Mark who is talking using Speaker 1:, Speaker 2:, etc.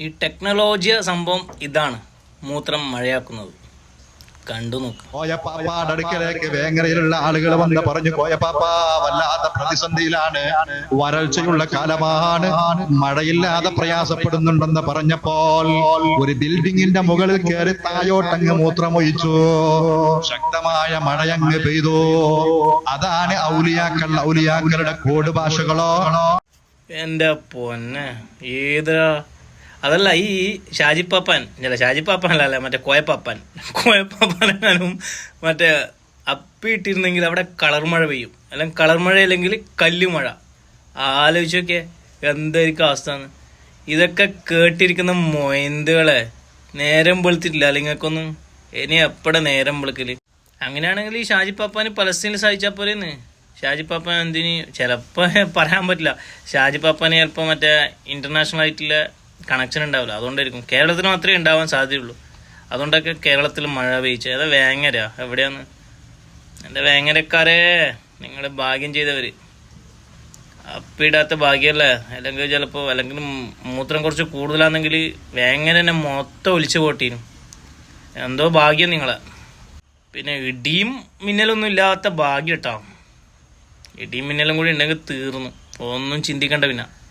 Speaker 1: ഈ ടെക്നോളജി സംഭവം ഇതാണ് മൂത്രം മഴയാക്കുന്നത്. കണ്ടു നോക്ക്.
Speaker 2: അടുക്കലേക്ക് വേങ്ങരയിലുള്ള ആളുകൾ വന്ന് പറഞ്ഞു കോയപ്പാപ്പ വല്ലാത്ത പ്രതിസന്ധിയിലാണ്. വരൾച്ചയുള്ള കാലമാണ്. മഴയില്ലാതെ പ്രയാസപ്പെടുന്നുണ്ടെന്ന് പറഞ്ഞപ്പോൾ ഒരു ബിൽഡിങ്ങിന്റെ മുകളിൽ കയറി തായോട്ടങ്ങ് മൂത്രമൊഴിച്ചു. ശക്തമായ മഴയങ്ങ് പെയ്തു. അതാണ് ഔലിയാക്കൾ ഔലിയാക്കളുടെ കോട് ഭാഷകളോ
Speaker 1: എന്റെ പൊന്നെ ഏതാ? അതല്ല ഈ ഷാജിപ്പാപ്പൻ അല്ല ഷാജിപ്പാപ്പൻ അല്ല അല്ല മറ്റേ കോയപ്പാപ്പൻ കോയപ്പാപ്പനും മറ്റേ അപ്പി ഇട്ടിരുന്നെങ്കിൽ അവിടെ കളർ മഴ പെയ്യും. അല്ലെങ്കിൽ കളർ മഴ അല്ലെങ്കിൽ കല്ലുമഴ ആലോചിച്ച് നോക്കിയേ എന്തായിരിക്കും അവസ്ഥ ഇതൊക്കെ കേട്ടിരിക്കുന്ന മൊയന്തുകളെ നേരം വെളുത്തിട്ടില്ല. നിങ്ങൾക്കൊന്നും ഇനി എപ്പോഴെ നേരം വെളുക്കൽ? അങ്ങനെയാണെങ്കിൽ ഈ ഷാജിപ്പാപ്പാന് പലസ്തീനിൽ സാധിച്ചാൽ പോരെന്ന്. ഷാജിപ്പാപ്പൻ എന്തിന്? ചിലപ്പോൾ പറയാൻ പറ്റില്ല. ഷാജിപ്പാപ്പാന് ചിലപ്പോൾ മറ്റേ ഇന്റർനാഷണൽ ആയിട്ടുള്ള കണക്ഷൻ ഉണ്ടാവില്ല. അതുകൊണ്ടായിരിക്കും. കേരളത്തിൽ മാത്രമേ ഉണ്ടാവാൻ സാധ്യതയുള്ളൂ. അതുകൊണ്ടൊക്കെ കേരളത്തിൽ മഴ പെയ്ച്ചു അതാ വേങ്ങര? എവിടെയാണ്? എന്റെ വേങ്ങരക്കാരെ നിങ്ങൾ ഭാഗ്യം ചെയ്തവർ അപ്പിടാത്ത ഭാഗ്യമല്ലേ? അല്ലെങ്കിൽ ചിലപ്പോൾ അല്ലെങ്കിൽ മൂത്രം കുറച്ച് കൂടുതലാണെങ്കിൽ വേങ്ങര തന്നെ മൊത്തം ഒലിച്ചു പോട്ടീനും. എന്തോ ഭാഗ്യം നിങ്ങളെ. പിന്നെ ഇടിയും മിന്നലൊന്നും ഇല്ലാത്ത ഭാഗ്യം കേട്ടോ ഇടിയും മിന്നലും കൂടി ഉണ്ടെങ്കിൽ തീർന്നു. ഒന്നും ചിന്തിക്കണ്ട പിന്നെ.